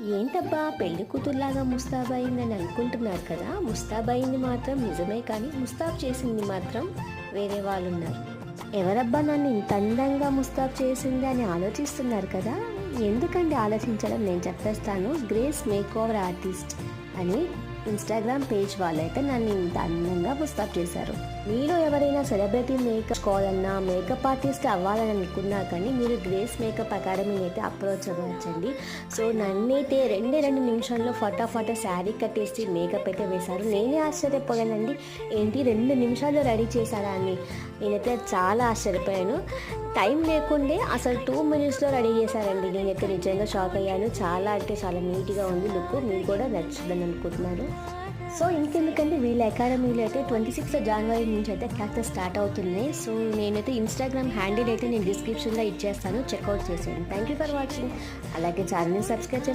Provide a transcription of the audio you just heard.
ఏంటబ్బా పెళ్ళి కూతురులాగా ముస్తాబయిందని అనుకుంటున్నారు కదా? ముస్తాబయింది మాత్రం నిజమే కానీ ముస్తాబ్ చేసింది మాత్రం వేరే వాళ్ళు ఉన్నారు ఎవరబ్బా నన్ను ఇంత అందంగా ముస్తాబ్ చేసింది అని ఆలోచిస్తున్నారు కదా? ఎందుకండి ఆలోచించడం నేను చెప్పేస్తాను. గ్రేస్ మేక్ ఓవర్ ఆర్టిస్ట్ అని ఇన్స్టాగ్రామ్ పేజ్ వాళ్ళైతే నన్ను ఇంత అందంగా ముస్తాబ్ చేశారు. మీరు ఎవరైనా సెలబ్రిటీ మేకప్ కావాలన్నా మేకప్ ఆర్టిస్ట్ అవ్వాలని అనుకున్నా కానీ మీరు గ్రేస్ మేకప్ అకాడమీని అయితే అప్రోచ్ అవ్వచ్చండి. సో నన్నైతే రెండే రెండు నిమిషాల్లో ఫటాఫట శారీ కట్టేసి మేకప్ అయితే వేశారు. నేనే ఆశ్చర్యపోయానండి. ఏంటి రెండు నిమిషాల్లో రెడీ చేశారా అని. నేనైతే చాలా ఆశ్చర్యపోయాను. టైం లేకుండే అసలు టూ మినిట్స్లో రెడీ చేశారండి. నేనైతే నిజంగా షాక్ అయ్యాను. చాలా అంటే చాలా నీట్గా ఉంది లుక్. మీరు కూడా నచ్చుదని అనుకుంటున్నారు సో ఇంకెందుకంటే వీళ్ళ అకాడమీలో అయితే ట్వంటీ సిక్స్త్ జనవరి నుంచి అయితే క్లాసెస్ స్టార్ట్ అవుతున్నాయి సో నేనైతే ఇన్స్టాగ్రామ్ హ్యాండిల్ అయితే నేను డిస్క్రిప్షన్లో ఇచ్చేస్తాను. చెక్అవుట్ చేసేయండి. థ్యాంక్ యూ ఫర్ వాచింగ్ అలాగే ఛానల్ని సబ్స్క్రైబ్ చేసుకోండి